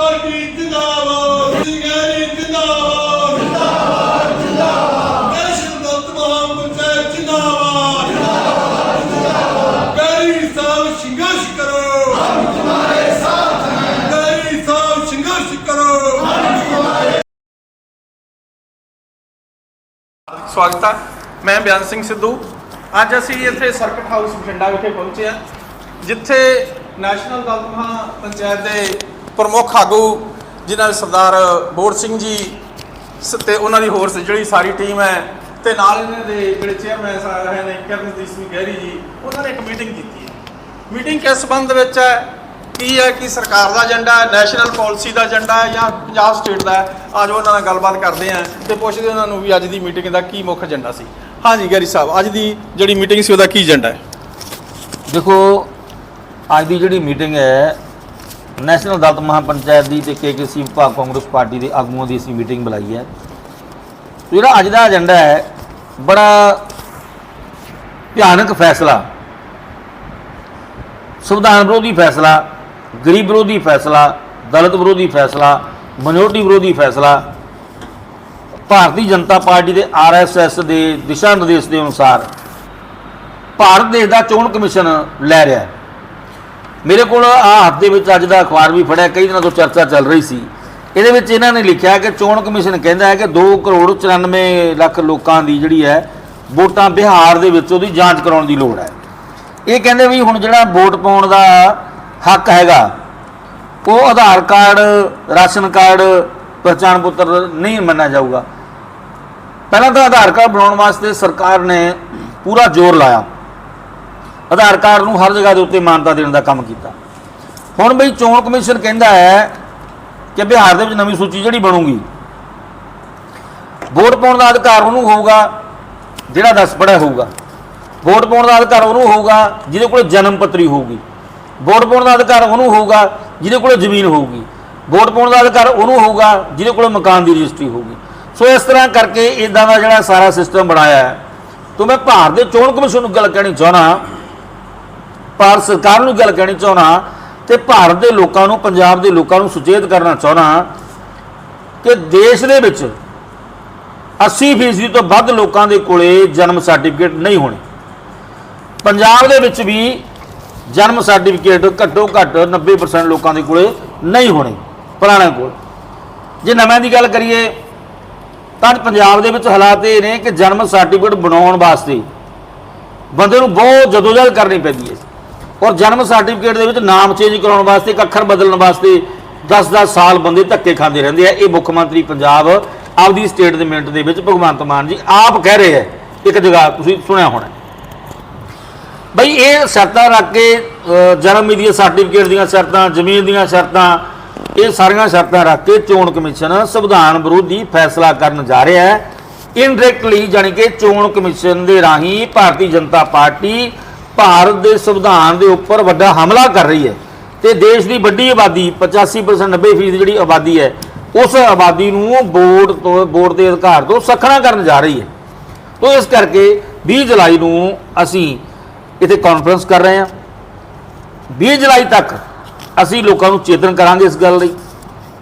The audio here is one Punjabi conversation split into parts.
ਪਾਰਟੀ ਸਵਾਗਤ ਹੈ ਮੈਂ ਬਿਆਨ ਸਿੰਘ ਸਿੱਧੂ। ਅੱਜ ਅਸੀਂ ਇੱਥੇ ਸਰਕਟ ਹਾਊਸ ਬਠਿੰਡਾ ਵਿਖੇ ਪਹੁੰਚੇ ਆ ਜਿੱਥੇ ਨੈਸ਼ਨਲ ਦਲਤ ਮਹਾ ਪੰਚਾਇਤ ਦੇ ਪ੍ਰਮੁੱਖ ਆਗੂ ਜਿਨ੍ਹਾਂ ਵਿੱਚ ਸਰਦਾਰ ਬੋਰ ਸਿੰਘ ਜੀ ਸ- ਤੇ ਉਹਨਾਂ ਦੀ ਹੋਰ ਜਿਹੜੀ ਸਾਰੀ ਟੀਮ ਹੈ ਤੇ ਨਾਲ ਇਹਨਾਂ ਦੇ ਜਿਹੜੇ ਚੇਅਰਮੈਨ ਸਾਹਿਬ ਰਹੇ ਨੇ ਕਰਨਦੀਪ ਸਿੰਘ ਗਹਿਰੀ ਜੀ, ਉਹਨਾਂ ਨੇ ਇੱਕ ਮੀਟਿੰਗ ਕੀਤੀ ਹੈ। ਮੀਟਿੰਗ ਕਿਸ ਸੰਬੰਧ ਵਿੱਚ ਹੈ ਕੀ ਹੈ ਕਿ ਸਰਕਾਰ ਦਾ ਏਜੰਡਾ ਹੈ ਨੈਸ਼ਨਲ ਪਾਲਿਸੀ ਦਾ ਏਜੰਡਾ ਹੈ ਜਾਂ ਪੰਜਾਬ ਸਟੇਟ ਦਾ ਹੈ? ਆਜੋ ਉਹਨਾਂ ਨਾਲ ਗੱਲਬਾਤ ਕਰਦੇ ਹਾਂ ਤੇ ਪੁੱਛਦੇ ਉਹਨਾਂ ਨੂੰ ਵੀ ਅੱਜ ਦੀ ਮੀਟਿੰਗ ਦਾ ਕੀ ਮੁੱਖ ਏਜੰਡਾ ਸੀ। ਹਾਂਜੀ ਗੈਰੀ ਸਾਹਿਬ, ਅੱਜ ਦੀ ਜਿਹੜੀ ਮੀਟਿੰਗ ਸੀ ਉਹਦਾ ਕੀ ਏਜੰਡਾ ਹੈ? ਦੇਖੋ, ਅੱਜ ਦੀ ਜਿਹੜੀ ਮੀਟਿੰਗ ਹੈ ਨੈਸ਼ਨਲ ਦਲਤ ਮਹਾਪੰਚਾਇਤ ਦੀ ਤੇ ਕੇਕੇਸੀ ਵਿਭਾਗ ਕਾਂਗਰਸ ਪਾਰਟੀ ਦੇ ਆਗੂਆਂ ਦੀ ਅਸੀਂ ਮੀਟਿੰਗ ਬੁਲਾਈ ਹੈ। ਤੇ ਜਿਹੜਾ ਅੱਜ ਦਾ ਏਜੰਡਾ ਹੈ, ਬੜਾ ਭਿਆਨਕ ਫੈਸਲਾ, ਸੰਵਿਧਾਨ ਵਿਰੋਧੀ ਫੈਸਲਾ, ਗਰੀਬ ਵਿਰੋਧੀ ਫੈਸਲਾ, ਦਲਿਤ ਵਿਰੋਧੀ ਫੈਸਲਾ ਮਿਨੋਰਟੀ ਵਿਰੋਧੀ ਫੈਸਲਾ, ਭਾਰਤੀ ਜਨਤਾ ਪਾਰਟੀ ਦੇ ਆਰਐਸਐਸ ਦੇ ਦਿਸ਼ਾ ਨਿਰਦੇਸ਼ ਦੇ ਅਨੁਸਾਰ ਭਾਰਤ ਦੇਸ਼ ਦਾ ਚੋਣ ਕਮਿਸ਼ਨ ਲੈ ਰਿਹਾ ਹੈ। ਮੇਰੇ ਕੋਲ ਆ ਹਫ਼ਤੇ ਵਿੱਚ ਅੱਜ ਦਾ ਅਖਬਾਰ ਵੀ ਫੜਿਆ, ਕਈ ਦਿਨਾਂ ਤੋਂ ਚਰਚਾ ਚੱਲ ਰਹੀ ਸੀ। ਇਹਦੇ ਵਿੱਚ ਇਹਨਾਂ ਨੇ ਲਿਖਿਆ ਕਿ ਚੋਣ ਕਮਿਸ਼ਨ ਕਹਿੰਦਾ ਹੈ ਕਿ 2 ਕਰੋੜ 94 ਲੱਖ ਲੋਕਾਂ ਦੀ ਜਿਹੜੀ ਹੈ, ਵੋਟਾਂ ਬਿਹਾਰ ਦੇ ਵਿੱਚ ਉਹਦੀ ਜਾਂਚ ਕਰਾਉਣ ਦੀ ਲੋੜ ਹੈ। ਇਹ ਕਹਿੰਦੇ ਵੀ ਹੁਣ ਜਿਹੜਾ ਵੋਟ ਪਾਉਣ ਦਾ ਹੱਕ ਹੈਗਾ, ਉਹ ਆਧਾਰ ਕਾਰਡ, ਰਾਸ਼ਨ ਕਾਰਡ ਪਛਾਣ ਪੱਤਰ ਨਹੀਂ ਮੰਨਿਆ ਜਾਊਗਾ। ਪਹਿਲਾਂ ਤਾਂ ਆਧਾਰ ਕਾਰਡ ਬਣਾਉਣ ਵਾਸਤੇ ਸਰਕਾਰ ਨੇ ਪੂਰਾ ਜ਼ੋਰ ਲਾਇਆ। ਆਧਾਰ ਕਾਰਡ ਨੂੰ ਹਰ ਜਗ੍ਹਾ ਦੇ ਉੱਤੇ ਮਾਨਤਾ ਦੇਣ ਦਾ ਕੰਮ ਕੀਤਾ। ਹੁਣ ਬਈ ਚੋਣ ਕਮਿਸ਼ਨ ਕਹਿੰਦਾ ਹੈ ਕਿ ਬਿਹਾਰ ਦੇ ਵਿੱਚ ਨਵੀਂ ਸੂਚੀ ਜਿਹੜੀ ਬਣੂਗੀ, ਵੋਟ ਪਾਉਣ ਦਾ ਅਧਿਕਾਰ ਉਹਨੂੰ ਹੋਊਗਾ, ਜਿਹੜਾ 10 ਪੜ੍ਹਿਆ ਹੋਊਗਾ। ਵੋਟ ਪਾਉਣ ਦਾ ਅਧਿਕਾਰ ਉਹਨੂੰ ਹੋਊਗਾ, ਜਿਹਦੇ ਕੋਲ ਜਨਮ ਪੱਤਰੀ ਹੋਊਗੀ। ਵੋਟ ਪਾਉਣ ਦਾ ਅਧਿਕਾਰ ਉਹਨੂੰ ਹੋਊਗਾ, ਜਿਹਦੇ ਕੋਲ ਜ਼ਮੀਨ ਹੋਊਗੀ। ਵੋਟ ਪਾਉਣ ਦਾ ਅਧਿਕਾਰ ਉਹਨੂੰ ਹੋਊਗਾ, ਜਿਹਦੇ ਕੋਲ ਮਕਾਨ ਦੀ ਰਜਿਸਟਰੀ ਹੋਊਗੀ। ਸੋ ਇਸ ਤਰ੍ਹਾਂ ਕਰਕੇ ਇਦਾਂ ਦਾ ਜਿਹੜਾ ਸਾਰਾ ਸਿਸਟਮ ਬਣਾਇਆ ਹੈ। ਤੋਂ ਮੈਂ ਭਾਰਤ ਦੇ ਚੋਣ ਕਮਿਸ਼ਨ ਨੂੰ ਗੱਲ ਕਹਿਣੀ ਚਾਹਣਾ ਭਾਰਤ ਸਰਕਾਰ ਨੂੰ ਗੱਲ ਕਹਿਣੀ ਚਾਹਣਾ ਤੇ ਭਾਰਤ ਦੇ ਲੋਕਾਂ ਨੂੰ, ਪੰਜਾਬ ਦੇ ਲੋਕਾਂ ਨੂੰ ਸੁਚੇਤ ਕਰਨਾ ਚਾਹਣਾ ਕਿ ਦੇਸ਼ ਦੇ ਵਿੱਚ 80% ਤੋਂ ਵੱਧ ਲੋਕਾਂ ਦੇ ਕੋਲੇ ਜਨਮ ਸਰਟੀਫਿਕੇਟ ਨਹੀਂ ਹੋਣੇ। ਪੰਜਾਬ ਦੇ ਵਿੱਚ ਵੀ ਜਨਮ ਸਰਟੀਫਿਕੇਟ ਘੱਟੋ ਘੱਟ 90% ਲੋਕਾਂ ਦੇ ਕੋਲੇ ਨਹੀਂ ਹੋਣੇ, ਪੁਰਾਣਿਆਂ ਕੋਲ। ਜੇ ਨਵਿਆਂ ਦੀ ਗੱਲ ਕਰੀਏ, ਤਾਂ ਪੰਜਾਬ ਦੇ ਵਿੱਚ ਹਾਲਾਤ ਇਹ ਨੇ ਕਿ ਜਨਮ ਸਰਟੀਫਿਕੇਟ ਬਣਾਉਣ ਵਾਸਤੇ ਬੰਦੇ ਨੂੰ ਬਹੁਤ ਜਦੋਜਹਿਦ ਕਰਨੀ ਪੈਂਦੀ ਹੈ। ਔਰ ਜਨਮ ਸਰਟੀਫਿਕੇਟ ਦੇ ਵਿੱਚ ਨਾਮ ਚੇਂਜ ਕਰਾਉਣ ਵਾਸਤੇ ਇੱਕ ਅੱਖਰ ਬਦਲਣ ਵਾਸਤੇ 10-10 ਸਾਲ ਬੰਦੇ ਧੱਕੇ ਖਾਂਦੇ ਰਹਿੰਦੇ ਆ। ਇਹ ਮੁੱਖ ਮੰਤਰੀ ਪੰਜਾਬ ਆਪਦੀ ਸਟੇਟ ਦੇ ਮਿੰਟ ਦੇ ਵਿੱਚ ਭਗਵੰਤ ਮਾਨ ਜੀ ਆਪ ਕਹਿ ਰਹੇ ਹੈ ਇੱਕ ਜਗ੍ਹਾ ਤੁਸੀਂ ਸੁਣਿਆ ਹੋਣਾ। ਬਈ ਇਹ ਸ਼ਰਤਾਂ ਰੱਖ ਕੇ ਜਨਮ ਮਿਤੀ ਸਰਟੀਫਿਕੇਟ ਦੀਆਂ ਸ਼ਰਤਾਂ, ਜ਼ਮੀਨ ਦੀਆਂ ਸ਼ਰਤਾਂ, ਇਹ ਸਾਰੀਆਂ ਸ਼ਰਤਾਂ ਰੱਖ ਕੇ ਚੋਣ ਕਮਿਸ਼ਨ ਸੰਵਿਧਾਨ ਵਿਰੋਧੀ ਫੈਸਲਾ ਕਰਨ ਜਾ ਰਿਹਾ ਹੈ। ਇਨਡਾਇਰੈਕਟਲੀ ਜਾਣੀ ਕਿ ਚੋਣ ਕਮਿਸ਼ਨ ਦੇ ਰਾਹੀਂ ਭਾਰਤੀ ਜਨਤਾ ਪਾਰਟੀ ਭਾਰਤ ਦੇ ਸੰਵਿਧਾਨ ਦੇ ਉੱਪਰ ਵੱਡਾ ਹਮਲਾ ਕਰ ਰਹੀ ਹੈ ਤੇ ਦੇਸ਼ ਦੀ ਵੱਡੀ ਆਬਾਦੀ 85% 90% ਜਿਹੜੀ ਆਬਾਦੀ ਹੈ, ਉਸ ਆਬਾਦੀ ਨੂੰ ਵੋਟ ਤੋਂ ਵੋਟ ਦੇ ਅਧਿਕਾਰ ਤੋਂ ਸਖਣਾ ਕਰਨ ਜਾ ਰਹੀ ਹੈ। ਤੋ ਇਸ ਕਰਕੇ 20 ਜੁਲਾਈ ਨੂੰ ਅਸੀਂ ਇੱਥੇ ਕਾਨਫਰੰਸ ਕਰ ਰਹੇ ਹਾਂ। 20 ਜੁਲਾਈ ਤੱਕ ਅਸੀਂ ਲੋਕਾਂ ਨੂੰ ਚੇਤਨ ਕਰਾਂਗੇ ਇਸ ਗੱਲ ਲਈ।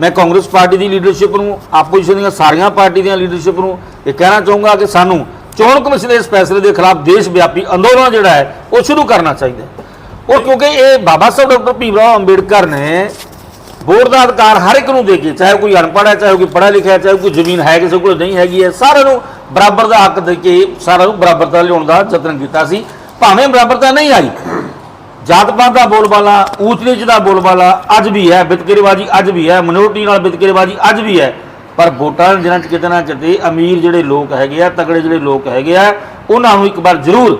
ਮੈਂ ਕਾਂਗਰਸ ਪਾਰਟੀ ਦੀ ਲੀਡਰਸ਼ਿਪ ਨੂੰ, ਆਪੋਜੀਸ਼ਨ ਦੀਆਂ ਸਾਰੀਆਂ ਪਾਰਟੀ ਦੀਆਂ ਲੀਡਰਸ਼ਿਪ ਨੂੰ ਇਹ ਕਹਿਣਾ ਚਾਹੂੰਗਾ ਕਿ ਸਾਨੂੰ ਚੋਣ ਕਮਿਸ਼ਨ ਦੇ ਇਸ ਫੈਸਲੇ ਦੇ ਖਿਲਾਫ ਦੇਸ਼ ਵਿਆਪੀ ਅੰਦੋਲਨ ਜਿਹੜਾ ਹੈ, ਉਹ ਸ਼ੁਰੂ ਕਰਨਾ ਚਾਹੀਦਾ ਉਹ ਕਿਉਂਕਿ ਇਹ ਬਾਬਾ ਸਾਹਿਬ ਡਾਕਟਰ ਭੀਮ ਰਾਓ ਅੰਬੇਡਕਰ ਨੇ ਵੋਟ ਦਾ ਅਧਿਕਾਰ ਹਰ ਇੱਕ ਨੂੰ ਦੇ ਕੇ, ਚਾਹੇ ਕੋਈ ਅਨਪੜ੍ਹ ਹੈ, ਚਾਹੇ ਕੋਈ ਪੜ੍ਹਿਆ ਲਿਖਿਆ ਹੈ, ਚਾਹੇ ਕੋਈ ਜ਼ਮੀਨ ਹੈ, ਕਿਸੇ ਕੋਲ ਨਹੀਂ ਹੈਗੀ ਹੈ, ਸਾਰਿਆਂ ਨੂੰ ਬਰਾਬਰ ਦਾ ਹੱਕ ਦੇ ਕੇ, ਸਾਰਿਆਂ ਨੂੰ ਬਰਾਬਰਤਾ ਲਿਆਉਣ ਦਾ ਯਤਨ ਕੀਤਾ ਸੀ। ਭਾਵੇਂ ਬਰਾਬਰਤਾ ਨਹੀਂ ਆਈ। ਜਾਤ ਪਾਤ ਦਾ ਬੋਲਬਾਲਾ ਊਚ ਨੀਚ ਦਾ ਬੋਲਬਾਲਾ ਅੱਜ ਵੀ ਹੈ ਵਿਤਕਰੇਬਾਜ਼ੀ ਅੱਜ ਵੀ ਹੈ ਮਿਨੋਰਟੀ ਨਾਲ ਵਿਤਕਰੇਬਾਜ਼ੀ ਅੱਜ ਵੀ ਹੈ। ਪਰ ਵੋਟਾਂ ਜਿਹਨਾਂ ਚ ਕਿਤੇ ਨਾ ਕਿਤੇ ਅਮੀਰ ਜਿਹੜੇ ਲੋਕ ਹੈਗੇ ਆ, ਤਗੜੇ ਜਿਹੜੇ ਲੋਕ ਹੈਗੇ ਆ, ਉਹਨਾਂ ਨੂੰ ਇੱਕ ਵਾਰ ਜ਼ਰੂਰ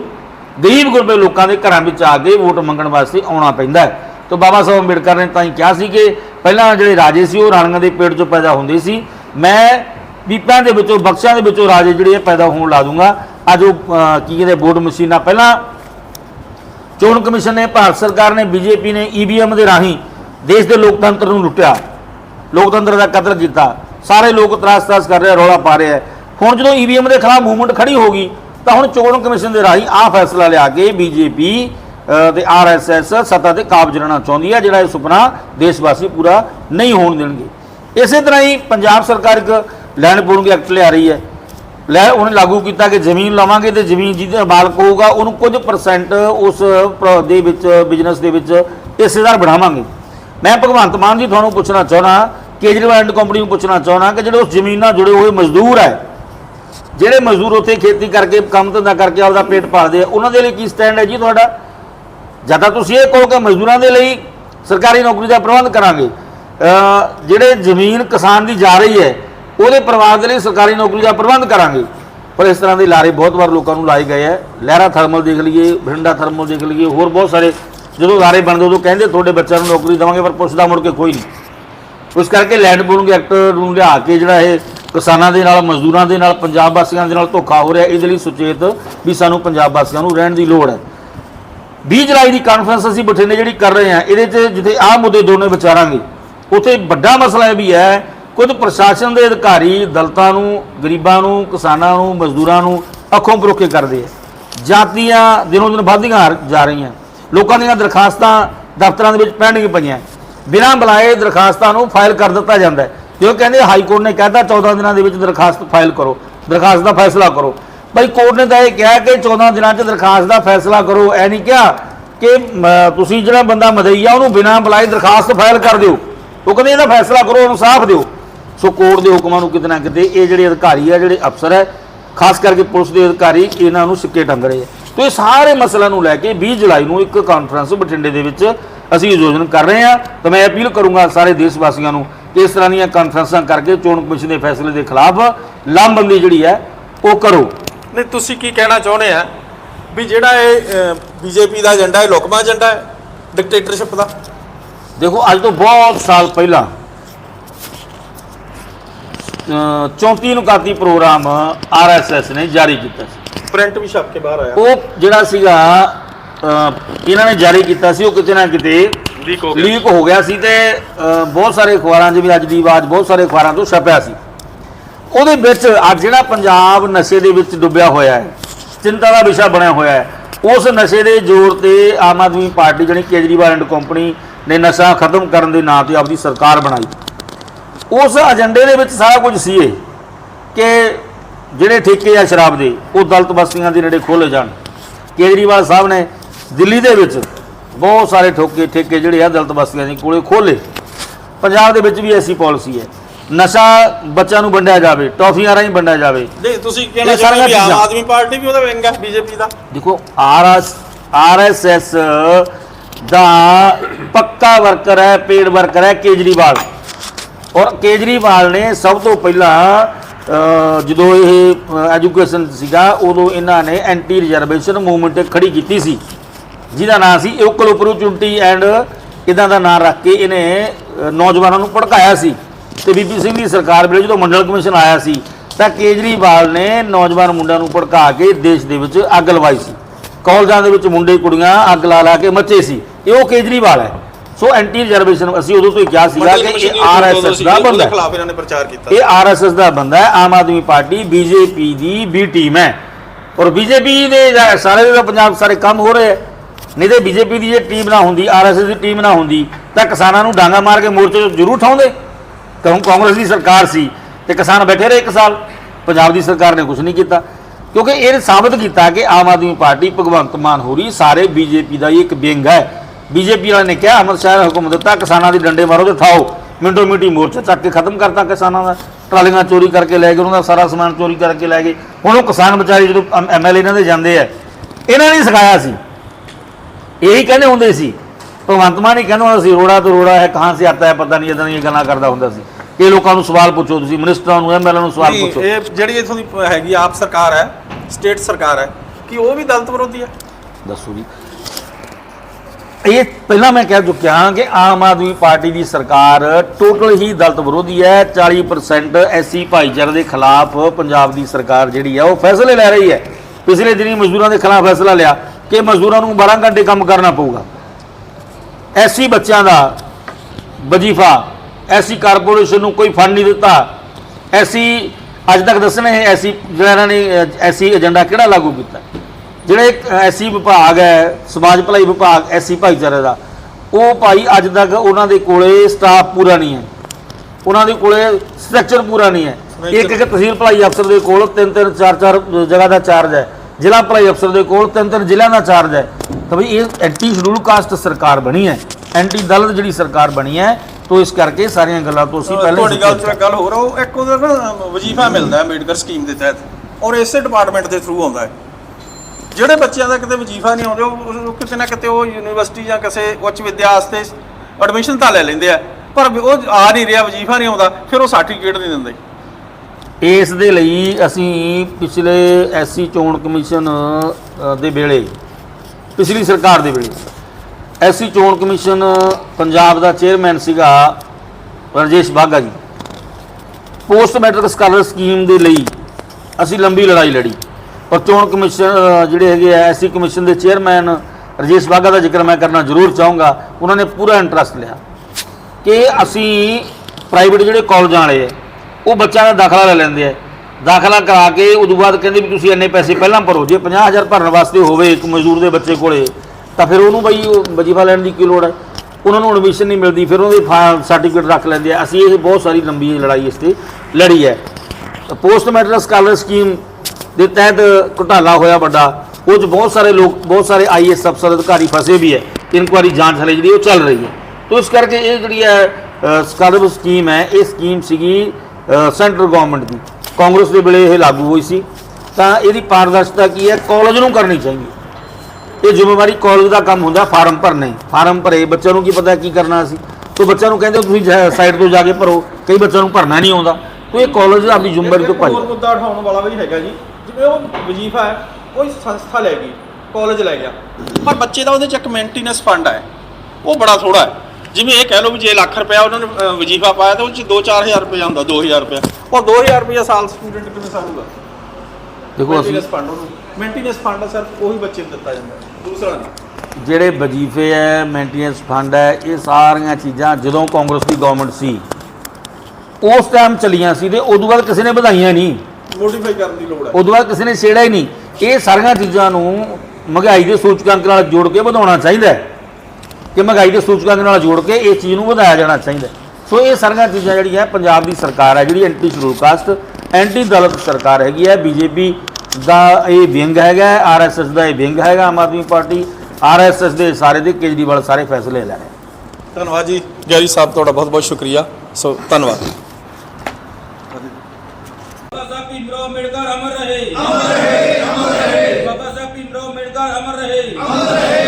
ਗਰੀਬ ਗੁਰਬੇ ਲੋਕਾਂ ਦੇ ਘਰਾਂ ਵਿੱਚ ਆ ਕੇ ਵੋਟ ਮੰਗਣ ਵਾਸਤੇ ਆਉਣਾ ਪੈਂਦਾ ਹੈ। ਤੇ ਬਾਬਾ ਸਾਹਿਬ ਅੰਬੇਡਕਰ ਨੇ ਤਾਂ ਹੀ ਕਿਹਾ ਸੀ ਕਿ ਪਹਿਲਾਂ ਜਿਹੜੇ ਰਾਜੇ ਸੀ, ਉਹ ਰਾਣੀਆਂ ਦੇ ਪੇਟ ਚੋਂ ਪੈਦਾ ਹੁੰਦੇ ਸੀ। ਮੈਂ ਪੀਪਿਆਂ ਦੇ ਵਿੱਚੋਂ ਬਖਸ਼ਾਂ ਦੇ ਵਿੱਚੋਂ ਰਾਜੇ ਜਿਹੜੇ ਆ, ਪੈਦਾ ਹੋਣ ਲਾ ਦੂੰਗਾ। ਅੱਜ ਉਹ ਕੀ ਕਹਿੰਦੇ, ਵੋਟ ਮਸ਼ੀਨਾਂ ਪਹਿਲਾਂ ਚੋਣ ਕਮਿਸ਼ਨ ਨੇ, ਭਾਰਤ ਸਰਕਾਰ ਨੇ, ਬੀਜੇਪੀ ਨੇ ਈਵੀਐਮ ਦੇ ਰਾਹੀਂ ਦੇਸ਼ ਦੇ ਲੋਕਤੰਤਰ ਨੂੰ ਲੁੱਟਿਆ। ਲੋਕਤੰਤਰ ਦਾ ਕਤਲ ਕੀਤਾ। ਸਾਰੇ ਲੋਕ ਤਰਾਸ-ਤਰਾਸ ਕਰ ਰਹੇ ਰੌਲਾ ਪਾ ਰਹੇ ਹੁਣ ਜਦੋਂ ਈਵੀਐਮ ਦੇ ਖਿਲਾਫ ਮੂਵਮੈਂਟ ਖੜੀ ਹੋ ਗਈ, ਤਾਂ ਹੁਣ ਚੋਣ ਕਮਿਸ਼ਨ ਦੇ ਰਾਹੀਂ ਆਹ ਫੈਸਲਾ ਲਿਆ ਕੇ ਬੀਜੇਪੀ ਤੇ ਆਰਐਸਐਸ ਸੱਤਾ ਤੇ ਕਾਬਜ ਰਹਿਣਾ ਚਾਹੁੰਦੀ ਹੈ ਜਿਹੜਾ ਇਹ ਸੁਪਨਾ ਦੇਸ਼ ਵਾਸੀ ਪੂਰਾ ਨਹੀਂ ਹੋਣ ਦੇਣਗੇ। ਇਸੇ ਤਰ੍ਹਾਂ ਹੀ ਪੰਜਾਬ ਸਰਕਾਰ ਇੱਕ ਲੈਂਡ ਪੂਲਿੰਗ ਐਕਟ ਲਿਆ ਰਹੀ ਹੈ। ਲੈ, ਉਹਨੇ ਲਾਗੂ ਕੀਤਾ ਕਿ ਜ਼ਮੀਨ ਲਵਾਂਗੇ ਤੇ ਜ਼ਮੀਨ ਜਿਹਦੇ ਮਾਲਕ ਹੋਊਗਾ, ਉਹਨੂੰ ਕੁਝ ਪਰਸੈਂਟ ਉਸ ਦੇ ਵਿੱਚ ਬਿਜ਼ਨਸ ਦੇ ਵਿੱਚ ਹਿੱਸੇਦਾਰ ਬਣਾਵਾਂਗੇ। ਮੈਂ ਭਗਵੰਤ ਮਾਨ ਜੀ ਤੁਹਾਨੂੰ ਪੁੱਛਣਾ ਚਾਹਣਾ ਕੇਜਰੀਵਾਲ ਐਂਡ ਕੰਪਨੀ ਨੂੰ ਪੁੱਛਣਾ ਚਾਹਣਾ ਕਿ ਜਿਹੜੇ ਉਸ ਜ਼ਮੀਨ ਨਾਲ ਜੁੜੇ ਹੋਏ ਮਜ਼ਦੂਰ ਹੈ, ਜਿਹੜੇ ਮਜ਼ਦੂਰ ਉੱਥੇ ਖੇਤੀ ਕਰਕੇ, ਕੰਮ ਧੰਦਾ ਕਰਕੇ ਆਪਦਾ ਪੇਟ ਪਾਲਦੇ ਆ, ਉਹਨਾਂ ਦੇ ਲਈ ਕੀ ਸਟੈਂਡ ਹੈ ਜੀ ਤੁਹਾਡਾ? ਜਾਂ ਤਾਂ ਤੁਸੀਂ ਇਹ ਕਹੋ ਕਿ ਮਜ਼ਦੂਰਾਂ ਦੇ ਲਈ ਸਰਕਾਰੀ ਨੌਕਰੀ ਦਾ ਪ੍ਰਬੰਧ ਕਰਾਂਗੇ। ਜਿਹੜੇ ਜ਼ਮੀਨ ਕਿਸਾਨ ਦੀ ਜਾ ਰਹੀ ਹੈ, ਉਹਦੇ ਪਰਿਵਾਰ ਦੇ ਲਈ ਸਰਕਾਰੀ ਨੌਕਰੀ ਦਾ ਪ੍ਰਬੰਧ ਕਰਾਂਗੇ। ਪਰ ਇਸ ਤਰ੍ਹਾਂ ਦੇ ਲਾਰੇ ਬਹੁਤ ਵਾਰ ਲੋਕਾਂ ਨੂੰ ਲਾਏ ਗਏ ਹੈ। ਲਹਿਰਾ ਥਰਮਲ ਦੇਖ ਲਈਏ, ਬਠਿੰਡਾ ਥਰਮਲ ਦੇਖ ਲਈਏ, ਹੋਰ ਬਹੁਤ ਸਾਰੇ ਜਦੋਂ ਲਾਰੇ ਬਣਦੇ ਉਦੋਂ ਕਹਿੰਦੇ, ਤੁਹਾਡੇ ਬੱਚਿਆਂ ਨੂੰ ਨੌਕਰੀ ਦੇਵਾਂਗੇ, ਪਰ ਪੁੱਛਦਾ ਮੁੜ ਕੇ ਕੋਈ ਨਹੀਂ। ਉਸ ਕਰਕੇ ਲੈਂਡ ਪੂਲਿੰਗ ਐਕਟ ਨੂੰ ਲਿਆ ਕੇ ਜਿਹੜਾ ਇਹ ਕਿਸਾਨਾਂ ਦੇ ਨਾਲ, ਮਜ਼ਦੂਰਾਂ ਦੇ ਨਾਲ, ਪੰਜਾਬ ਵਾਸੀਆਂ ਦੇ ਨਾਲ ਧੋਖਾ ਹੋ ਰਿਹਾ, ਇਹਦੇ ਲਈ ਸੁਚੇਤ ਵੀ ਸਾਨੂੰ ਪੰਜਾਬ ਵਾਸੀਆਂ ਨੂੰ ਰਹਿਣ ਦੀ ਲੋੜ ਹੈ। 20 ਜੁਲਾਈ ਦੀ ਕਾਨਫਰੰਸ ਅਸੀਂ ਬਠਿੰਡੇ ਜਿਹੜੀ ਕਰ ਰਹੇ ਹਾਂ, ਇਹਦੇ 'ਚ ਜਿੱਥੇ ਆਹ ਮੁੱਦੇ ਦੋਨੇ ਵਿਚਾਰਾਂਗੇ, ਉੱਥੇ ਵੱਡਾ ਮਸਲਾ ਇਹ ਵੀ ਹੈ ਕੁਝ ਪ੍ਰਸ਼ਾਸਨ ਦੇ ਅਧਿਕਾਰੀ ਦਲਤਾਂ ਨੂੰ, ਗਰੀਬਾਂ ਨੂੰ, ਕਿਸਾਨਾਂ ਨੂੰ, ਮਜ਼ਦੂਰਾਂ ਨੂੰ ਅੱਖੋਂ ਪਰੋਖੇ ਕਰਦੇ ਆ। ਜਾਤੀਆਂ ਦਿਨੋਂ ਦਿਨ ਵੱਧਦੀਆਂ ਆ- ਜਾ ਰਹੀਆਂ। ਲੋਕਾਂ ਦੀਆਂ ਦਰਖਾਸਤਾਂ ਦਫ਼ਤਰਾਂ ਦੇ ਵਿੱਚ ਪੈਂਡਿੰਗ ਪਈਆਂ। ਬਿਨਾਂ ਬੁਲਾਏ ਦਰਖਾਸਤਾਂ ਨੂੰ ਫਾਈਲ ਕਰ ਦਿੱਤਾ ਜਾਂਦਾ ਹੈ। ਜੋ ਕਹਿੰਦੇ ਹਾਈ ਕੋਰਟ ਨੇ ਕਹਿਤਾ 14 ਦਿਨਾਂ ਦੇ ਵਿੱਚ ਦਰਖਾਸਤ ਫਾਈਲ ਕਰੋ, ਦਰਖਾਸਤ ਦਾ ਫੈਸਲਾ ਕਰੋ। ਭਾਈ ਕੋਰਟ ਨੇ ਤਾਂ ਇਹ ਕਿਹਾ ਕਿ 14 ਦਿਨਾਂ 'ਚ ਦਰਖਾਸਤ ਦਾ ਫੈਸਲਾ ਕਰੋ ਐ ਨਹੀਂ ਕਿਹਾ ਕਿ ਤੁਸੀਂ ਜਿਹੜਾ ਬੰਦਾ ਮਦਈਆ ਉਹਨੂੰ ਬਿਨਾਂ ਬੁਲਾਏ ਦਰਖਾਸਤ ਫਾਈਲ ਕਰ ਦਿਓ। ਉਹ ਕਹਿੰਦੇ ਇਹਦਾ ਫੈਸਲਾ ਕਰੋ ਇਨਸਾਫ ਦਿਓ। ਸੋ ਕੋਰਟ ਦੇ ਹੁਕਮਾਂ ਨੂੰ ਕਿਤੇ ਨਾ ਕਿਤੇ ਇਹ ਜਿਹੜੇ ਅਧਿਕਾਰੀ ਆ, ਜਿਹੜੇ ਅਫਸਰ ਹੈ ਖਾਸ ਕਰਕੇ ਪੁਲਿਸ ਦੇ ਅਧਿਕਾਰੀ, ਇਹਨਾਂ ਨੂੰ ਸਿੱਕੇ ਟੰਗ ਰਹੇ ਆ। ਤੋ ਇਹ ਸਾਰੇ ਮਸਲਿਆਂ ਨੂੰ ਲੈ ਕੇ 20 ਜੁਲਾਈ ਨੂੰ ਇੱਕ ਕਾਨਫਰੰਸ ਬਠਿੰਡੇ ਦੇ ਵਿੱਚ ਅਸੀਂ ਆਯੋਜਨ ਕਰ ਰਹੇ ਹਾਂ ਤਾਂ ਮੈਂ ਅਪੀਲ ਕਰੂੰਗਾ ਸਾਰੇ ਦੇਸ਼ ਵਾਸੀਆਂ ਨੂੰ ਕਿ ਇਸ ਤਰ੍ਹਾਂ ਦੀਆਂ ਕਾਨਫਰੰਸਾਂ ਕਰਕੇ ਚੋਣ ਕਮਿਸ਼ਨ ਦੇ ਫੈਸਲੇ ਦੇ ਖਿਲਾਫ ਲਾਮਬੰਦੀ ਜਿਹੜੀ ਹੈ ਉਹ ਕਰੋ। ਨਹੀਂ ਤੁਸੀਂ ਕੀ ਕਹਿਣਾ ਚਾਹੁੰਦੇ ਆ ਵੀ ਜਿਹੜਾ ਇਹ ਬੀਜੇਪੀ ਦਾ ਏਜੰਡਾ ਹੈ ਲੁਕਮਾ ਏਜੰਡਾ ਹੈ ਡਿਕਟੇਟਰਸ਼ਿਪ ਦਾ? ਦੇਖੋ ਅੱਜ ਤੋਂ ਬਹੁਤ ਸਾਲ ਪਹਿਲਾਂ ਅ, 34 ਨੁਕਾਤੀ ਪ੍ਰੋਗਰਾਮ ਆਰਐਸਐਸ ਨੇ ਜਾਰੀ ਕੀਤਾ ਸੀ। ਪ੍ਰਿੰਟ ਵੀ ਛਪ ਕੇ ਬਾਹਰ ਆਇਆ। ਉਹ ਜਿਹੜਾ ਸੀਗਾ ਇਹਨਾਂ ਨੇ ਜਾਰੀ ਕੀਤਾ ਸੀ ਉਹ ਕਿਤੇ ਨਾ ਕਿਤੇ ਲੀਕ ਹੋ ਲੀਕ ਹੋ ਗਿਆ ਸੀ ਤੇ ਬਹੁਤ ਸਾਰੇ ਅਖਬਾਰਾਂ 'ਚ ਵੀ ਅੱਜ ਦੀ ਆਵਾਜ਼ ਬਹੁਤ ਸਾਰੇ ਅਖਬਾਰਾਂ ਤੋਂ ਛਪਿਆ ਸੀ। ਉਹਦੇ ਵਿੱਚ ਅੱਜ ਜਿਹੜਾ ਪੰਜਾਬ ਨਸ਼ੇ ਦੇ ਵਿੱਚ ਡੁੱਬਿਆ ਹੋਇਆ ਹੈ ਚਿੰਤਾ ਦਾ ਵਿਸ਼ਾ ਬਣਿਆ ਹੋਇਆ ਹੈ ਉਸ ਨਸ਼ੇ ਦੇ ਜ਼ੋਰ ਤੇ ਆਮ ਆਦਮੀ ਪਾਰਟੀ ਜਿਹੜੀ ਕੇਜਰੀਵਾਲ ਐਂਡ ਕੰਪਨੀ ਨੇ ਨਸ਼ਾ ਖਤਮ ਕਰਨ ਦੇ ਨਾਂ ਤੇ ਆਪਦੀ ਸਰਕਾਰ ਬਣਾਈ। ਉਸ ਏਜੰਡੇ ਦੇ ਵਿੱਚ ਸਾਰਾ ਕੁਝ ਸੀ ਇਹ ਕਿ ਜਿਹੜੇ ਠੇਕੇ ਆ ਸ਼ਰਾਬ ਦੇ ਉਹ ਦਲਤ ਬਸਤੀਆਂ ਦੇ ਨੇੜੇ ਖੋਲੇ ਜਾਣ। ਕੇਜਰੀਵਾਲ ਸਾਹਿਬ ਨੇ ਦਿੱਲੀ ਦੇ ਵਿੱਚ ਬਹੁਤ ਸਾਰੇ ਠੋਕੇ ਠੇਕੇ ਜਿਹੜੇ ਆ ਦਲਤ ਬਸਤੀਆਂ ਦੇ ਕੋਲੇ ਖੋਲੇ ਪੰਜਾਬ ਦੇ ਵਿੱਚ ਵੀ ਐਸੀ ਪਾਲਿਸੀ ਹੈ। ਨਸ਼ਾ ਬੱਚਿਆਂ ਨੂੰ ਵੰਡਿਆ ਜਾਵੇ ਟੌਫੀਆਂ ਰਾਹੀਂ ਵੰਡਿਆ ਜਾਵੇ। ਨਹੀਂ ਤੁਸੀਂ ਕਹਿਣਾ ਚਾਹੁੰਦੇ ਵੀ ਆਮ। ਆਦਮੀ ਪਾਰਟੀ ਵੀ ਉਹਦਾ ਵਿੰਗ ਹੈ ਬੀਜੇਪੀ ਦਾ। ਦੇਖੋ ਆਰਐਸ ਆਰਐਸਐਸ ਦਾ ਪੱਕਾ ਵਰਕਰ ਹੈ ਪੇਡ ਵਰਕਰ ਹੈ ਕੇਜਰੀਵਾਲ। ਔਰ ਕੇਜਰੀਵਾਲ ਨੇ ਸਭ ਤੋਂ ਪਹਿਲਾਂ ਜਦੋਂ ਇਹ ਐਜੂਕੇਸ਼ਨ ਸੀਗਾ ਉਦੋਂ ਇਹਨਾਂ ਨੇ ਐਂਟੀ ਰਿਜ਼ਰਵੇਸ਼ਨ ਮੂਵਮੈਂਟ ਖੜੀ ਕੀਤੀ ਸੀ। ਜਿਹਦਾ ਨਾਮ ਸੀ ਇਕੁਅਲ ਓਪਰਚੁਨਿਟੀ ਐਂਡ ਇਦਾਂ ਦਾ ਨਾਮ ਰੱਖ ਕੇ ਇਹਨੇ ਨੌਜਵਾਨਾਂ ਨੂੰ ਭੜਕਾਇਆ ਸੀ। ਤੇ ਬੀਬੀ ਸਿੰਘ ਦੀ ਸਰਕਾਰ ਵੇਲੇ ਜਦੋਂ ਮੰਡਲ ਕਮਿਸ਼ਨ ਆਇਆ ਸੀ ਤਾਂ ਕੇਜਰੀਵਾਲ ਨੇ ਨੌਜਵਾਨ ਮੁੰਡਿਆਂ ਨੂੰ ਭੜਕਾ ਕੇ ਦੇਸ਼ ਦੇ ਵਿੱਚ ਅੱਗ ਲਵਾਈ ਸੀ। ਕਾਲਜਾਂ ਦੇ ਵਿੱਚ ਮੁੰਡੇ ਕੁੜੀਆਂ ਅੱਗ ਲਾ ਲਾ ਕੇ ਮੱਚੇ ਸੀ। ਇਹ ਉਹ ਕੇਜਰੀਵਾਲ ਹੈ। ਸੋ ਐਂਟੀ ਰਿਜ਼ਰਵੇਸ਼ਨ ਅਸੀਂ ਉਦੋਂ ਤੋਂ ਹੀ ਕਿਹਾ ਸੀਗਾ ਕਿ ਇਹ ਆਰਐਸਐਸ ਦਾ ਬੰਦਾ ਹੈ। ਖਿਲਾਫ ਇਹਨਾਂ ਨੇ ਪ੍ਰਚਾਰ ਕੀਤਾ। ਇਹ ਆਰਐਸਐਸ ਦਾ ਬੰਦਾ ਹੈ। ਆਮ ਆਦਮੀ ਪਾਰਟੀ ਬੀਜੇਪੀ ਦੀ ਬੀ ਟੀਮ ਹੈ। ਔਰ ਬੀਜੇਪੀ ਦੇ ਸਾਰੇ ਦੇ ਪੰਜਾਬ ਸਾਰੇ ਕੰਮ ਹੋ ਰਹੇ ਹੈ। ਨਹੀਂ ਤੇ ਬੀਜੇਪੀ ਦੀ ਜੇ ਟੀਮ ਨਾ ਹੁੰਦੀ ਆਰਐਸਐਸ ਦੀ ਟੀਮ ਨਾ ਹੁੰਦੀ, ਤਾਂ ਕਿਸਾਨਾਂ ਨੂੰ ਡਾਂਗਾ ਮਾਰ ਕੇ ਮੋਰਚੇ ਤੋਂ ਜ਼ਰੂਰ ਉਠਾਉਂਦੇ ਕਿਉਂ? ਕਾਂਗਰਸ ਦੀ ਸਰਕਾਰ ਸੀ ਤੇ ਕਿਸਾਨ ਬੈਠੇ ਰਹੇ ਇੱਕ ਸਾਲ। ਪੰਜਾਬ ਦੀ ਸਰਕਾਰ ਨੇ ਕੁਝ ਨਹੀਂ ਕੀਤਾ। ਕਿਉਂਕਿ ਇਹ ਸਾਬਤ ਕੀਤਾ ਕਿ ਆਮ ਆਦਮੀ ਪਾਰਟੀ ਭਗਵੰਤ ਮਾਨ ਹੋਰੀ ਸਾਰੇ ਬੀਜੇਪੀ ਦਾ ਹੀ ਇੱਕ ਵਿੰਗ ਹੈ। ਬੀਜੇਪੀ ਵਾਲਿਆਂ ਨੇ ਕਿਹਾ, ਅਮਰ ਸ਼ਾਹ ਨੇ ਹੁਕਮ ਦਿੱਤਾ, ਕਿਸਾਨਾਂ ਦੀ ਡੰਡੇ ਮਾਰੋ ਤੇ ਥਾਓ ਮਿੰਟੋ ਮਿੰਟੀ ਮੋਰਚਾ ਚੱਕ ਕੇ ਖਤਮ ਕਰਤਾ ਕਿਸਾਨਾਂ ਦਾ। ਟਰਾਲੀਆਂ ਚੋਰੀ ਕਰਕੇ ਲੈ ਗਏ, ਉਹਨਾਂ ਦਾ ਸਾਰਾ ਸਮਾਨ ਚੋਰੀ ਕਰਕੇ ਲੈ ਗਏ। ਹੁਣ ਉਹ ਕਿਸਾਨ ਵਿਚਾਰੇ ਜਦੋਂ ਐਮਐਲਏ ਇਹਨਾਂ ਦੇ ਜਾਂਦੇ ਆ, ਇਹਨਾਂ ਨੇ ਸਿਖਾਇਆ ਸੀ। ਇਹੀ ਕਹਿੰਦੇ ਹੁੰਦੇ ਸੀ ਭਗਵੰਤ ਮਾਨ ਹੀ ਕਹਿੰਦਾ ਹੁੰਦਾ ਸੀ ਰੋੜਾ ਤੋਂ ਰੋੜਾ ਹੈ ਕਹਾਂ ਸੇ ਆਤਾ ਹੈ ਪਤਾ ਨਹੀਂ ਇਦਾਂ ਦੀਆਂ ਗੱਲਾਂ ਕਰਦਾ ਹੁੰਦਾ ਸੀ। ਇਹ ਲੋਕਾਂ ਨੂੰ ਸਵਾਲ ਪੁੱਛੋ ਤੁਸੀਂ ਮਿਨਿਸਟਰਾਂ ਨੂੰ ਐਮਐਲਏ ਨੂੰ ਸਵਾਲ ਪੁੱਛੋ। ਇਹ ਜਿਹੜੀ ਇਥੋਂ ਦੀ ਹੈਗੀ ਆਪ ਸਰਕਾਰ ਹੈ ਸਟੇਟ ਸਰਕਾਰ ਹੈ ਕਿ ਉਹ ਵੀ ਦਲਿਤ ਵਿਰੋਧੀ ਹੈ? ਦੱਸੋ ਜੀ। ਇਹ ਪਹਿਲਾਂ ਮੈਂ ਕਹਿ ਚੁੱਕਿਆ ਹਾਂ ਕਿ ਆਮ ਆਦਮੀ ਪਾਰਟੀ ਦੀ ਸਰਕਾਰ ਟੋਟਲ ਹੀ ਦਲਿਤ ਵਿਰੋਧੀ ਹੈ 40% ਐਸਸੀ ਭਾਈਚਾਰੇ ਦੇ ਖਿਲਾਫ ਪੰਜਾਬ ਦੀ ਸਰਕਾਰ ਜਿਹੜੀ ਹੈ ਉਹ ਫੈਸਲੇ ਲੈ ਰਹੀ ਹੈ। ਪਿਛਲੇ ਦਿਨੀ ਮਜ਼ਦੂਰਾਂ ਦੇ ਖਿਲਾਫ ਫੈਸਲਾ ਲਿਆ। ਕਿ ਮਜ਼ਦੂਰਾਂ ਨੂੰ 12 ਘੰਟੇ ਕੰਮ ਕਰਨਾ ਪਊਗਾ। ਐਸੀ ਬੱਚਿਆਂ ਦਾ ਵਜੀਫਾ ਐਸੀ ਕਾਰਪੋਰੇਸ਼ਨ ਨੂੰ ਕੋਈ ਫੰਡ ਨਹੀਂ ਦਿੱਤਾ। ਐਸੀ ਅੱਜ ਤੱਕ ਦੱਸਣੇ ਹੈ ਐਸੀ ਜਿਹੜਾ ਇਹਨਾਂ ਨੇ ਐਸੀ ਏਜੰਡਾ ਕਿਹੜਾ ਲਾਗੂ ਕੀਤਾ? ਜਿਹੜੇ ਐਸੀ ਵਿਭਾਗ ਹੈ ਸਮਾਜ ਭਲਾਈ ਵਿਭਾਗ ਐਸੀ ਭਾਈਚਾਰੇ ਦਾ ਉਹ ਭਾਈ ਅੱਜ ਤੱਕ ਉਹਨਾਂ ਦੇ ਕੋਲੇ ਸਟਾਫ ਪੂਰਾ ਨਹੀਂ ਹੈ। ਉਹਨਾਂ ਦੇ ਕੋਲੇ ਸਟਰਕਚਰ ਪੂਰਾ ਨਹੀਂ ਹੈ। ਇੱਕ ਇੱਕ ਤਹਿਸੀਲ ਭਲਾਈ ਅਫਸਰ ਦੇ ਕੋਲ ਤਿੰਨ ਤਿੰਨ ਚਾਰ ਚਾਰ ਜਗ੍ਹਾ ਦਾ ਚਾਰਜ ਹੈ। ਜ਼ਿਲ੍ਹਾ ਭਲਾਈ ਅਫਸਰ ਦੇ ਕੋਲ ਤਿੰਨ ਤਿੰਨ ਜ਼ਿਲ੍ਹਿਆਂ ਦਾ ਚਾਰਜ ਹੈ। ਤਾਂ ਵੀ ਇਹ ਐਂਟੀ ਸ਼ਡਿਊਲ ਕਾਸਟ ਸਰਕਾਰ ਬਣੀ ਹੈ। ਐਂਟੀ ਦਲਿਤ ਜਿਹੜੀ ਸਰਕਾਰ ਬਣੀ ਹੈ ਤੋਂ ਇਸ ਕਰਕੇ ਸਾਰੀਆਂ ਗੱਲਾਂ ਤੋਂ ਅਸੀਂ ਪਹਿਲਾਂ ਤੁਹਾਡੀ ਗੱਲ ਚ ਗੱਲ ਹੋ ਰਹਾ ਇੱਕ ਉਹਦਾ ਨਾ ਵਜੀਫਾ ਮਿਲਦਾ ਹੈ ਅੰਬੇਡਕਰ ਸਕੀਮ ਦੇ ਤਹਿਤ ਔਰ ਇਸੇ ਡਿਪਾਰਟਮੈਂਟ ਦੇ ਥਰੂ ਆਉਂਦਾ ਹੈ। ਜਿਹੜੇ ਬੱਚਿਆਂ ਦਾ ਕਿਤੇ ਵਜੀਫਾ ਨਹੀਂ ਆਉਂਦੇ ਉਹ ਕਿਤੇ ਨਾ ਕਿਤੇ ਉਹ ਯੂਨੀਵਰਸਿਟੀ ਜਾਂ ਕਿਸੇ ਉੱਚ ਵਿਦਿਆ ਵਾਸਤੇ ਐਡਮਿਸ਼ਨ ਤਾਂ ਲੈ ਲੈਂਦੇ ਆ ਪਰ ਉਹ ਆ ਨਹੀਂ ਰਿਹਾ ਵਜੀਫਾ ਨਹੀਂ ਆਉਂਦਾ ਫਿਰ ਉਹ ਸਰਟੀਫਿਕੇਟ ਨਹੀਂ ਦਿੰਦੇ। ਇਸ ਦੇ ਲਈ ਅਸੀਂ ਪਿਛਲੇ ਐਸਸੀ ਚੋਣ ਕਮਿਸ਼ਨ ਦੇ ਵੇਲੇ, ਪਿਛਲੀ ਸਰਕਾਰ ਦੇ ਵੇਲੇ, ਐਸਸੀ ਚੋਣ ਕਮਿਸ਼ਨ ਪੰਜਾਬ ਦਾ ਚੇਅਰਮੈਨ ਸੀਗਾ ਰਜੇਸ਼ ਬਾਗਾ ਜੀ। ਪੋਸਟ ਮੈਟ੍ਰਿਕ ਸਕਾਲਰ ਸਕੀਮ ਦੇ ਲਈ ਅਸੀਂ ਲੰਬੀ ਲੜਾਈ ਲੜੀ। ਪਰ ਚੋਣ ਕਮਿਸ਼ਨ ਜਿਹੜੇ ਹੈਗੇ ਆ, ਐਸਸੀ ਕਮਿਸ਼ਨ ਦੇ ਚੇਅਰਮੈਨ ਰਜੇਸ਼ ਬਾਗਾ ਦਾ ਜ਼ਿਕਰ ਮੈਂ ਕਰਨਾ ਜ਼ਰੂਰ ਚਾਹੂੰਗਾ। ਉਹਨਾਂ ਨੇ ਪੂਰਾ ਇੰਟਰਸਟ ਲਿਆ ਕਿ ਅਸੀਂ ਪ੍ਰਾਈਵੇਟ ਜਿਹੜੇ ਕਾਲਜਾਂ ਵਾਲੇ ਉਹ ਬੱਚਿਆਂ ਦਾ ਦਾਖਲਾ ਲੈ ਲੈਂਦੇ ਆ। ਦਾਖਲਾ ਕਰਾ ਕੇ ਉਦੋਂ ਬਾਅਦ ਕਹਿੰਦੇ ਵੀ ਤੁਸੀਂ ਇੰਨੇ ਪੈਸੇ ਪਹਿਲਾਂ ਭਰੋ। ਜੇ 50000 ਭਰਨ ਵਾਸਤੇ ਹੋਵੇ ਇੱਕ ਮਜ਼ਦੂਰ ਦੇ ਬੱਚੇ ਕੋਲੇ, ਤਾਂ ਫਿਰ ਉਹਨੂੰ ਬਈ ਵਜੀਫਾ ਲੈਣ ਦੀ ਕੀ ਲੋੜ ਹੈ ਉਹਨਾਂ ਨੂੰ ਐਡਮਿਸ਼ਨ ਨਹੀਂ ਮਿਲਦੀ, ਫਿਰ ਉਹਦੇ ਸਰਟੀਫਿਕੇਟ ਰੱਖ ਲੈਂਦੇ ਆ। ਅਸੀਂ ਇਹ ਬਹੁਤ ਸਾਰੀ ਲੰਬੀ ਲੜਾਈ ਇਸ ਤੇ ਲੜੀ ਹੈ। ਪੋਸਟ ਮੈਟ੍ਰਿਕ ਸਕਾਲਰ ਸਕੀਮ ਦੇ ਤਹਿਤ ਘੁਟਾਲਾ ਹੋਇਆ ਵੱਡਾ। ਉਹ 'ਚ ਬਹੁਤ ਸਾਰੇ ਲੋਕ, ਬਹੁਤ ਸਾਰੇ ਆਈਐਸ ਅਫਸਰ, ਅਧਿਕਾਰੀ ਫਸੇ ਵੀ ਹੈ। ਇਨਕੁਆਰੀ ਜਾਂਚ ਹਲੇ ਜਿਹੜੀ ਉਹ ਚੱਲ ਰਹੀ ਹੈ। ਤੋ ਇਸ ਕਰਕੇ ਇਹ ਜਿਹੜੀ ਹੈ ਸਕਾਲਰ ਸਕੀਮ ਹੈ, ਇਹ ਸਕੀਮ ਸੀਗੀ ਸੈਂਟਰ ਗਵਰਨਮੈਂਟ ਦੀ। ਕਾਂਗਰਸ ਦੇ ਵੇਲੇ ਇਹ ਲਾਗੂ ਹੋਈ ਸੀ। ਤਾਂ ਇਹਦੀ ਪਾਰਦਰਸ਼ਤਾ ਕੀ ਹੈ? ਕਾਲਜ ਨੂੰ ਕਰਨੀ ਚਾਹੀਦੀ ਇਹ ਜ਼ਿੰਮੇਵਾਰੀ ਕਾਲਜ ਦਾ ਕੰਮ ਹੁੰਦਾ ਫਾਰਮ ਭਰਨੇ। ਫਾਰਮ ਭਰੇ, ਬੱਚਿਆਂ ਨੂੰ ਕੀ ਪਤਾ ਕੀ ਕਰਨਾ ਸੀ ਤੋ ਬੱਚਿਆਂ ਨੂੰ ਕਹਿੰਦੇ ਤੁਸੀਂ ਸਾਈਡ ਤੋਂ ਜਾ ਕੇ ਭਰੋ। ਕਈ ਬੱਚਿਆਂ ਨੂੰ ਭਰਨਾ ਨਹੀਂ ਆਉਂਦਾ। ਤੋ ਇਹ ਕਾਲਜ ਆਪਣੀ ਜ਼ਿੰਮੇਵਾਰੀ ਤੋਂ ਇੱਕ ਹੋਰ ਭਾਈ ਮੁੱਦਾ ਉਠਾਉਣ ਵਾਲਾ ਵੀ ਹੈਗਾ ਜੀ। ਜਿਵੇਂ ਉਹ ਵਜੀਫਾ ਹੈ, ਉਹ ਇੱਕ ਸੰਸਥਾ ਲੈ ਗਈ ਕਾਲਜ ਲੈ ਗਿਆ। ਪਰ ਬੱਚੇ ਦਾ ਉਹਦੇ ਚ ਇੱਕ ਮੇਨਟੇਨੈਂਸ ਫੰਡ ਹੈ। ਉਹ ਬੜਾ ਥੋੜਾ ਹੈ। ਜਿਵੇਂ ਇਹ ਕਹਿ ਲਓ ਵੀ ਜੇ ਲੱਖ ਰੁਪਇਆ ਉਹਨਾਂ ਨੇ ਅ, ਵਜੀਫਾ ਪਾਇਆ ਤਾਂ ਉਹ ਚ 2-4000 ਰੁਪਇਆ ਹੁੰਦਾ 2000 ਰੁਪਇਆ। ਉਹ 2000 ਰੁਪਇਆ ਸਾਲ ਸਟੂਡੈਂਟ ਕਿਵੇਂ ਸਾਰੂਗਾ ਦੇਖੋ ਅਸੀਂ ਮੇਨਟੇਨੈਂਸ ਫੰਡ ਉਹਨੂੰ। ਮੇਨਟੇਨੈਂਸ ਫੰਡ ਸਿਰਫ ਉਹੀ ਬੱਚੇ ਨੂੰ ਦਿੱਤਾ ਜਾਂਦਾ। ਹੈ, ਦੂਸਰਾ ਨਹੀਂ ਜਿਹੜੇ ਵਜੀਫੇ ਹੈ ਮੇਨਟੇਨੈਂਸ ਫੰਡ ਹੈ ਇਹ ਸਾਰੀਆਂ ਚੀਜ਼ਾਂ ਜਦੋਂ ਕਾਂਗਰਸ ਦੀ ਗਵਰਨਮੈਂਟ ਸੀ ਉਸ ਟਾਈਮ ਚਲੀਆਂ ਸੀ ਤੇ ਉਦੋਂ ਬਾਅਦ ਕਿਸੇ ਨੇ ਵਧਾਈਆਂ ਨਹੀਂ। ਮੋਡੀਫਾਈ ਕਰਨ ਦੀ ਲੋੜ ਹੈ। ਉਦੋਂ ਬਾਅਦ ਕਿਸੇ ਨੇ ਛੇੜਿਆ ਹੀ ਨਹੀਂ। ਇਹ ਸਾਰੀਆਂ ਚੀਜ਼ਾਂ ਨੂੰ ਮਹਿੰਗਾਈ ਦੇ ਸੂਚਕਾਂਕ ਨਾਲ ਜੋੜ ਕੇ ਵਧਾਉਣਾ ਚਾਹੀਦਾ ਹੈ। ਕਿ ਮਹਿੰਗਾਈ ਦੇ ਸੂਚਕਾਂ ਦੇ ਨਾਲ ਜੋੜ ਕੇ ਇਹ ਚੀਜ਼ ਨੂੰ ਵਧਾਇਆ ਜਾਣਾ ਚਾਹੀਦਾ। ਸੋ ਇਹ ਸਾਰੀਆਂ ਚੀਜ਼ਾਂ ਜਿਹੜੀਆਂ ਪੰਜਾਬ ਦੀ ਸਰਕਾਰ ਹੈ ਜਿਹੜੀ anti scheduled caste anti Dalit ਸਰਕਾਰ ਹੈਗੀ ਹੈ ਬੀਜੇਪੀ ਦਾ ਇਹ ਵਿੰਗ ਹੈਗਾ ਆਰਐਸਐਸ ਦਾ ਇਹ ਵਿੰਗ ਹੈਗਾ ਆਮ ਆਦਮੀ ਪਾਰਟੀ ਆਰਐਸਐਸ ਦੇ ਸਾਰੇ ਦੇ ਕੇਜਰੀਵਾਲ ਸਾਰੇ ਫੈਸਲੇ ਲੈ ਰਹੇ ਧੰਨਵਾਦ ਜੀ। ਜੈਰੀ ਸਾਹਿਬ ਤੁਹਾਡਾ ਬਹੁਤ ਬਹੁਤ ਸ਼ੁਕਰੀਆ। ਸੋ ਧੰਨਵਾਦ। ਅਮਰ ਰਹੇ ਅਮਰ ਰਹੇ। ਬਾਬਾ ਸਾਹਿਬ ਭੀਮਰਾਓ ਅੰਬੇਡਕਰ ਅਮਰ ਰਹੇ। ਅਮਰ ਰਹੇ।